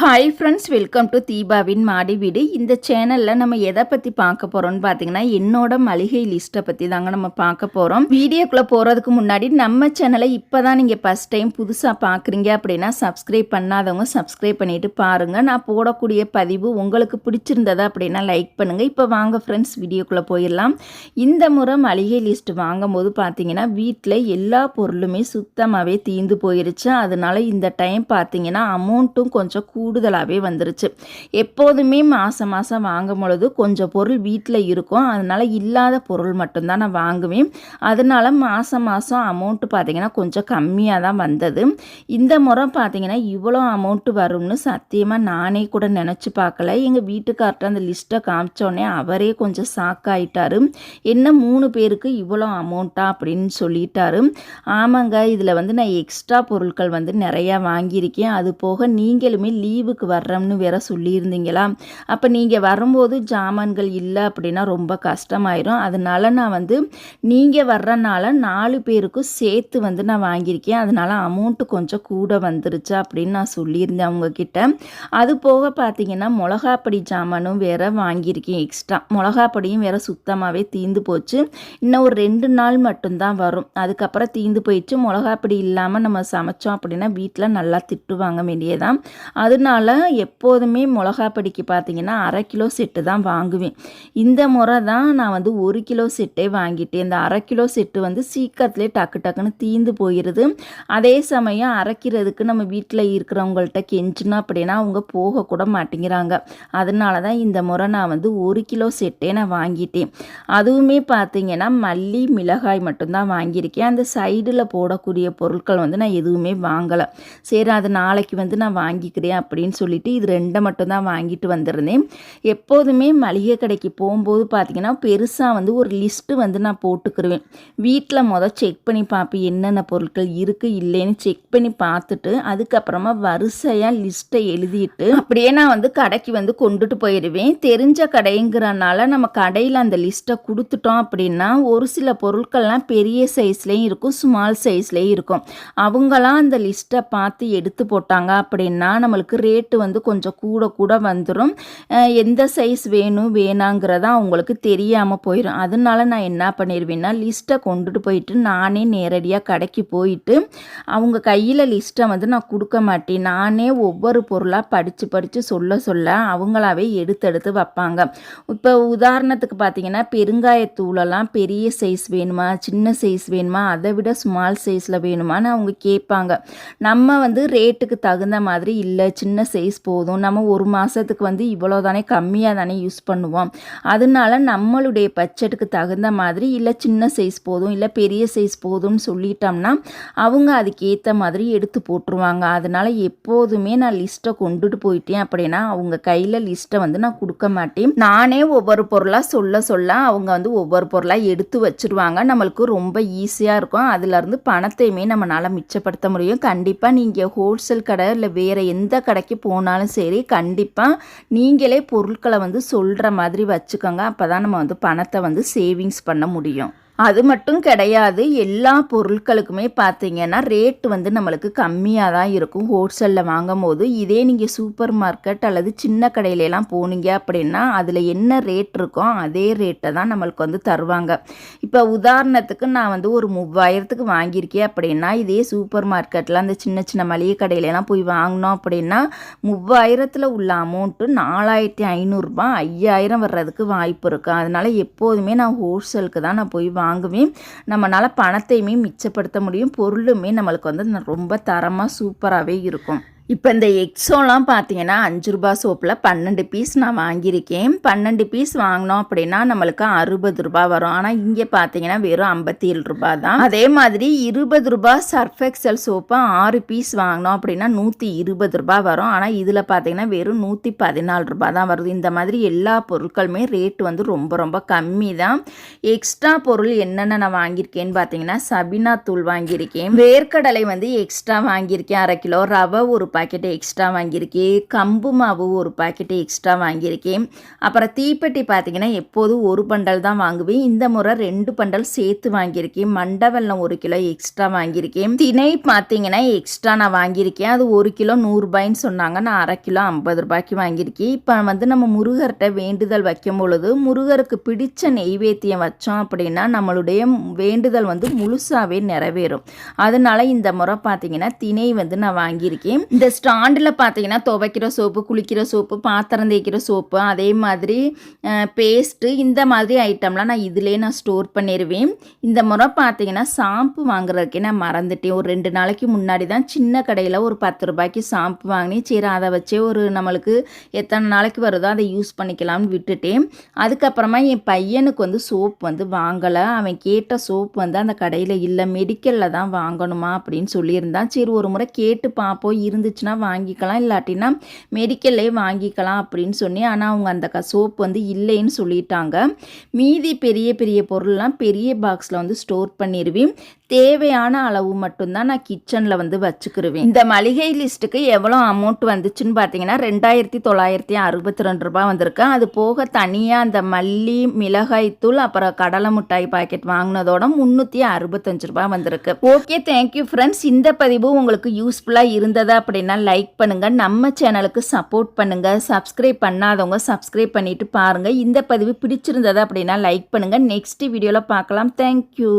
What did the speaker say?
Hi friends welcome to தீபாவின் மாடி வீடு இந்த சேனலில் நம்ம எதை பற்றி பார்க்க போகிறோம்னு பார்த்தீங்கன்னா என்னோட மளிகை லிஸ்ட்டை பற்றி தாங்க நம்ம பார்க்க போகிறோம் வீடியோக்குள்ளே போகிறதுக்கு முன்னாடி நம்ம சேனலை இப்போ தான் நீங்கள் ஃபஸ்ட் டைம் புதுசாக பார்க்குறீங்க அப்படின்னா சப்ஸ்கிரைப் பண்ணாதவங்க சப்ஸ்கிரைப் பண்ணிட்டு பாருங்கள் நான் போடக்கூடிய பதிவு உங்களுக்கு பிடிச்சிருந்ததா அப்படின்னா லைக் பண்ணுங்கள் இப்போ வாங்க ஃப்ரெண்ட்ஸ் வீடியோக்குள்ளே போயிடலாம். இந்த முறை மளிகை லிஸ்ட் வாங்கும்போது பார்த்தீங்கன்னா வீட்டில் எல்லா பொருளுமே சுத்தமாகவே தீந்து போயிருச்சு. அதனால இந்த டைம் பார்த்தீங்கன்னா அமௌண்ட்டும் கொஞ்சம் கூ கூடுதலாகவே வந்துருச்சு. எப்போதுமே மாதம் மாதம் வாங்கும் பொழுது கொஞ்சம் பொருள் வீட்டில் இருக்கும். அதனால் இல்லாத பொருள் மட்டும்தான் நான் வாங்குவேன். அதனால் மாதம் மாதம் அமௌண்ட்டு பார்த்திங்கன்னா கொஞ்சம் கம்மியாக தான் வந்தது. இந்த முறை பார்த்தீங்கன்னா இவ்வளோ அமௌண்ட்டு வரும்னு சத்தியமாக நானே கூட நினச்சி பார்க்கல. எங்கள் வீட்டுக்கார்ட்ட அந்த லிஸ்ட்டை காமிச்சோடனே அவரே கொஞ்சம் ஷாக்காயிட்டாரு என்ன மூணு பேருக்கு இவ்வளோ அமௌண்ட்டா அப்படின்னு சொல்லிட்டாரு. ஆமாங்க இதில் வந்து நான் எக்ஸ்ட்ரா பொருட்கள் வந்து நிறையா வாங்கியிருக்கேன். அது போக நீங்களுமே லீவ் லீவுக்கு வர்றோம்னு வேற சொல்லியிருந்தீங்களா? அப்போ நீங்கள் வரும்போது ஜாமான்கள் இல்லை அப்படின்னா ரொம்ப கஷ்டமாயிரும். அதனால நான் வந்து நீங்கள் வர்றனால நாலு பேருக்கும் சேர்த்து வந்து நான் வாங்கியிருக்கேன். அதனால அமௌண்ட்டு கொஞ்சம் கூட வந்துருச்சு அப்படின்னு நான் சொல்லியிருந்தேன் அவங்கக்கிட்ட அது போக பார்த்தீங்கன்னா மிளகாப்பொடி ஜாமானும் வேற வாங்கியிருக்கேன் எக்ஸ்ட்ரா மிளகாப்பொடியும் வேற சுத்தமாகவே தீந்து போச்சு. இன்னும் ஒரு ரெண்டு நாள் மட்டும்தான் வரும். அதுக்கப்புறம் தீந்து போயிடுச்சு. மிளகாப்பொடி இல்லாமல் நம்ம சமைச்சோம் அப்படின்னா வீட்டில் நல்லா திட்டுவாங்க வேண்டியதான் அதனால் எப்போதுமே மிளகாப்பொடிக்கு பார்த்தீங்கன்னா அரை கிலோ செட்டு தான் வாங்குவேன். இந்த முறை தான் நான் வந்து ஒரு கிலோ செட்டே வாங்கிட்டேன். இந்த அரை கிலோ செட்டு வந்து சீக்கிரத்துலேயே டக்கு டக்குன்னு தீந்து போயிடுது அதே சமயம் அரைக்கிறதுக்கு நம்ம வீட்டில் இருக்கிறவங்கள்ட்ட கெஞ்சினா அப்படின்னா அவங்க போகக்கூட மாட்டேங்கிறாங்க. அதனால தான் இந்த முறை நான் வந்து ஒரு கிலோ செட்டே நான் வாங்கிட்டேன். அதுவுமே பார்த்தீங்கன்னா மல்லி மிளகாய் மட்டும்தான் வாங்கியிருக்கேன். அந்த சைடில் போடக்கூடிய பொருட்கள் வந்து நான் எதுவுமே வாங்கலை. சரி அது நாளைக்கு வந்து நான் வாங்கிக்கிறேன் அப்படின்னு சொல்லிட்டு இது ரெண்டை மட்டும் தான் வாங்கிட்டு வந்திருந்தேன். எப்போதுமே மளிகை கடைக்கு போகும்போது பார்த்தீங்கன்னா பெருசாக வந்து ஒரு லிஸ்ட்டு வந்து நான் போட்டுக்கிருவேன். வீட்டில் மொதல் செக் பண்ணி பார்ப்பேன் என்னென்ன பொருட்கள் இருக்குது இல்லைன்னு செக் பண்ணி பார்த்துட்டு அதுக்கப்புறமா வரிசையாக லிஸ்ட்டை எழுதிட்டு அப்படியே நான் வந்து கடைக்கு வந்து கொண்டுட்டு போயிடுவேன் தெரிஞ்ச கடைங்கிறனால நம்ம கடையில் அந்த லிஸ்ட்டை கொடுத்துட்டோம் அப்படின்னா ஒரு சில பொருட்கள்லாம் பெரிய சைஸ்லேயும் இருக்கும் ஸ்மால் சைஸ்லேயும் இருக்கும். அவங்களாம் அந்த லிஸ்ட்டை பார்த்து எடுத்து போட்டாங்க அப்படின்னா நம்மளுக்கு ரேட்டு வந்து கொஞ்சம் கூட கூட வந்துடும் எந்த சைஸ் வேணும் வேணாங்கிறதா அவங்களுக்கு தெரியாமல் போயிடும் அதனால நான் என்ன பண்ணிடுவேன்னா லிஸ்ட்டை கொண்டுட்டு போயிட்டு நானே நேரடியாக கடைக்கு போயிட்டு அவங்க கையில் லிஸ்ட்டை வந்து நான் கொடுக்க மாட்டேன். நானே ஒவ்வொரு பொருளாக படித்து படித்து சொல்ல சொல்ல அவங்களாவே எடுத்து எடுத்து வைப்பாங்க. இப்போ உதாரணத்துக்கு பார்த்தீங்கன்னா பெருங்காயத்தூளெல்லாம் பெரிய சைஸ் வேணுமா சின்ன சைஸ் வேணுமா அதை விட ஸ்மால் சைஸில் வேணுமான்னு அவங்க கேட்பாங்க. நம்ம வந்து ரேட்டுக்கு தகுந்த மாதிரி இல்லை சின்ன சின்ன சைஸ் போதும். நம்ம ஒரு மாதத்துக்கு வந்து இவ்வளோ தானே கம்மியாக தானே யூஸ் பண்ணுவோம். அதனால நம்மளுடைய பட்ஜெட்டுக்கு தகுந்த மாதிரி இல்லை சின்ன சைஸ் போதும் இல்லை பெரிய சைஸ் போதும்னு சொல்லிட்டோம்னா அவங்க அதுக்கேற்ற மாதிரி எடுத்து போட்டுருவாங்க. அதனால் எப்போதுமே நான் லிஸ்ட்டை கொண்டுட்டு போயிட்டேன் அப்படின்னா அவங்க கையில் லிஸ்ட்டை வந்து நான் கொடுக்க மாட்டேன். நானே ஒவ்வொரு பொருளாக சொல்ல சொல்ல அவங்க வந்து ஒவ்வொரு பொருளாக எடுத்து வச்சுருவாங்க. நம்மளுக்கு ரொம்ப ஈஸியாக இருக்கும். அதுலேருந்து பணத்தையுமே நம்மளால் மிச்சப்படுத்த முடியும். கண்டிப்பாக நீங்கள் ஹோல்சேல் கடை இல்லை வேறு எந்த கடை கடைக்கு போனாலும் சரி கண்டிப்பாக நீங்களே பொருட்களை வந்து சொல்கிற மாதிரி வச்சுக்கோங்க. அப்போ தான் நம்ம வந்து பணத்தை வந்து சேவிங்ஸ் பண்ண முடியும். அது மட்டும் கிடையாது எல்லா பொருட்களுக்குமே பார்த்தீங்கன்னா ரேட் வந்து நம்மளுக்கு கம்மியாக தான் இருக்கும். ஹோல்சேலில் வாங்கும் போது இதே நீங்கள் சூப்பர் மார்க்கெட் அல்லது சின்ன கடையிலலாம் போனீங்க அப்படின்னா அதில் என்ன ரேட் இருக்கோ அதே ரேட்டை தான் நம்மளுக்கு வந்து தருவாங்க. இப்போ உதாரணத்துக்கு நான் வந்து ஒரு மூவாயிரத்துக்கு வாங்கியிருக்கேன் அப்படின்னா இதே சூப்பர் மார்க்கெட்டில் அந்த சின்ன சின்ன மளிகை கடையிலலாம் போய் வாங்கினோம் அப்படின்னா மூவாயிரத்தில் உள்ள அமௌண்ட்டு நாலாயிரத்தி ஐநூறுரூபா ஐயாயிரம் வர்றதுக்கு வாய்ப்பு இருக்குது அதனால் எப்போதுமே நான் ஹோல்சேலுக்கு தான் நான் போய் வாங்குவேன் நம்மளால் பணத்தையுமே மிச்சப்படுத்த முடியும் பொருளுமே நம்மளுக்கு வந்து ரொம்ப தரமாக சூப்பராகவே இருக்கும். இப்போ இந்த எக்ஸோலாம் பார்த்தீங்கன்னா அஞ்சு ரூபா சோப்பில் பன்னெண்டு பீஸ் நான் வாங்கியிருக்கேன். பன்னெண்டு பீஸ் வாங்கினோம் அப்படின்னா நம்மளுக்கு அறுபது ரூபா வரும். ஆனால் இங்கே பார்த்தீங்கன்னா வெறும் ஐம்பத்தி ஏழு ரூபா தான். அதே மாதிரி இருபது ரூபா சர்ஃப் எக்ஸல் சோப்பு ஆறு பீஸ் வாங்கினோம் அப்படின்னா நூற்றி இருபது ரூபா வரும். ஆனால் இதில் பார்த்தீங்கன்னா வெறும் நூற்றி பதினாலு ரூபா தான் வருது. இந்த மாதிரி எல்லா பொருட்களுமே ரேட் வந்து ரொம்ப ரொம்ப கம்மி தான். எக்ஸ்ட்ரா பொருள் என்னென்ன நான் வாங்கியிருக்கேன்னு பார்த்தீங்கன்னா சபினா தூள் வாங்கியிருக்கேன். வேர்க்கடலை வந்து எக்ஸ்ட்ரா வாங்கியிருக்கேன் அரை கிலோ. ரவை ஒரு பாக்கெட்டு எக்ஸ்ட்ரா வாங்கியிருக்கேன். கம்பு மாவு ஒரு பாக்கெட்டு எக்ஸ்ட்ரா வாங்கியிருக்கேன். அப்புறம் தீப்பெட்டி பார்த்தீங்கன்னா எப்போதும் ஒரு பண்டல் தான் வாங்குவேன். இந்த முறை ரெண்டு பண்டல் சேர்த்து வாங்கியிருக்கேன். மண்டவெல்லம் ஒரு கிலோ எக்ஸ்ட்ரா வாங்கியிருக்கேன். திணை பார்த்தீங்கன்னா எக்ஸ்ட்ரா நான் வாங்கியிருக்கேன். அது ஒரு கிலோ நூறுரூபாயின்னு சொன்னாங்க. நான் அரை கிலோ ஐம்பது ரூபாய்க்கு வாங்கியிருக்கேன். இப்போ வந்து நம்ம முருகர்கிட்ட வேண்டுதல் வைக்கும் பொழுது முருகருக்கு பிடிச்ச நெய்வேத்தியம் வச்சோம் அப்படின்னா நம்மளுடைய வேண்டுதல் வந்து முழுசாகவே நிறைவேறும். அதனால இந்த முறை பார்த்தீங்கன்னா திணை வந்து நான் வாங்கியிருக்கேன். இந்த ஸ்டாண்டில் பார்த்தீங்கன்னா துவைக்கிற சோப்பு குளிக்கிற சோப்பு பாத்திரம் தேய்க்கிற சோப்பு அதே மாதிரி பேஸ்ட்டு இந்த மாதிரி ஐட்டம்லாம் நான் இதிலே நான் ஸ்டோர் பண்ணிடுவேன் இந்த முறை பார்த்தீங்கன்னா ஷாம்பு வாங்குறதுக்கே நான் மறந்துட்டேன். ஒரு ரெண்டு நாளைக்கு முன்னாடி தான் சின்ன கடையில் ஒரு பத்து ரூபாய்க்கு ஷாம்பு வாங்கினேன். சரி அதை வச்சே ஒரு நம்மளுக்கு எத்தனை நாளைக்கு வருதோ அதை யூஸ் பண்ணிக்கலாம்னு விட்டுட்டேன். அதுக்கப்புறமா என் பையனுக்கு வந்து சோப் வந்து வாங்கலை. அவன் கேட்ட சோப் வந்து அந்த கடையில் இல்லை மெடிக்கலில் தான் வாங்கணுமா அப்படின்னு சொல்லியிருந்தான். சரி ஒரு முறை கேட்டு பார்ப்போம். இருந்துச்சு இருந்துச்சுன்னா வாங்கிக்கலாம். இல்லாட்டினா மெடிக்கல்லே வாங்கிக்கலாம் அப்படின்னு சொல்லி ஆனால் அவங்க அந்த க சோப் வந்து இல்லைன்னு சொல்லிட்டாங்க. மீதி பெரிய பெரிய பொருள்லாம் பெரிய பாக்ஸில் வந்து ஸ்டோர் பண்ணிடுவேன் தேவையான அளவு மட்டும்தான் நான் கிச்சனில் வந்து வச்சுக்கிருவேன். இந்த மளிகை லிஸ்ட்டுக்கு எவ்வளோ அமௌண்ட் வந்துச்சுன்னு பார்த்தீங்கன்னா ரெண்டாயிரத்தி தொள்ளாயிரத்தி அறுபத்தி ரெண்டு ரூபாய் வந்திருக்கு. அது போக தனியாக அந்த மல்லி மிளகாய் தூள் அப்புறம் கடலை மிட்டாய் பாக்கெட் வாங்கினதோட முந்நூற்றி அறுபத்தஞ்சு ரூபாய் வந்திருக்கு. ஓகே தேங்க்யூ ஃப்ரெண்ட்ஸ் இந்த பதிவு உங்களுக்கு யூஸ்ஃபுல்லாக இருந்ததா அப்படின்னா லைக் பண்ணுங்கள் நம்ம சேனலுக்கு சப்போர்ட் பண்ணுங்கள் சப்ஸ்கிரைப் பண்ணாதவங்க சப்ஸ்கிரைப் பண்ணிட்டு பாருங்கள் இந்த பதிவு பிடிச்சிருந்தது அப்படின்னா லைக் பண்ணுங்கள் நெக்ஸ்ட் வீடியோவில் பார்க்கலாம். தேங்க்யூ